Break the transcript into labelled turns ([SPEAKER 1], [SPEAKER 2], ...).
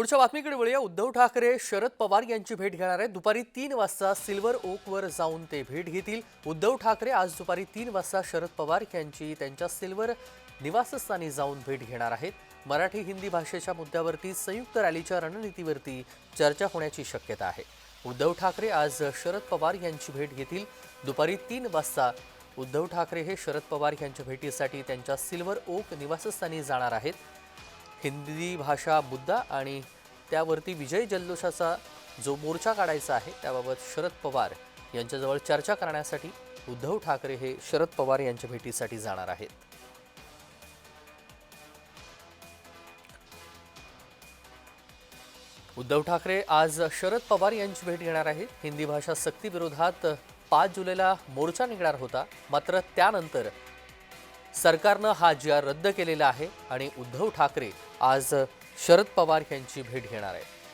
[SPEAKER 1] पुढच्या बातमीकडे वळूया. उद्धव ठाकरे शरद पवार यांची भेट घेणार आहेत. दुपारी तीन वाजता सिल्वर ओकवर जाऊन ते भेट घेतील. उद्धव ठाकरे आज दुपारी तीन वाजता शरद पवार यांची त्यांच्या सिल्वर निवासस्थानी जाऊन भेट घेणार आहेत. मराठी हिंदी भाषेच्या मुद्द्यावरती संयुक्त रॅलीच्या रणनीतीवरती चर्चा होण्याची शक्यता आहे. उद्धव ठाकरे आज शरद पवार यांची भेट घेतील. दुपारी तीन वाजता उद्धव ठाकरे हे शरद पवार यांच्या भेटीसाठी त्यांच्या सिल्वर ओक निवासस्थानी जाणार आहेत. हिंदी भाषा मुद्दा आणि त्यावरती विजय जल्लोषाचा जो मोर्चा काढायचा आहे त्याबाबत शरद पवार यांच्याजवळ चर्चा करण्यासाठी उद्धव ठाकरे हे शरद पवार यांच्या भेटीसाठी जाणार आहेत. उद्धव ठाकरे आज शरद पवार यांची भेट घेणार आहेत. हिंदी भाषा सक्तीविरोधात पाच जुलैला मोर्चा निघणार होता. मात्र त्यानंतर सरकारनं हा जी आर रद्द केलेला आहे आणि उद्धव ठाकरे आज शरद पवार यांची भेट घेणार आहेत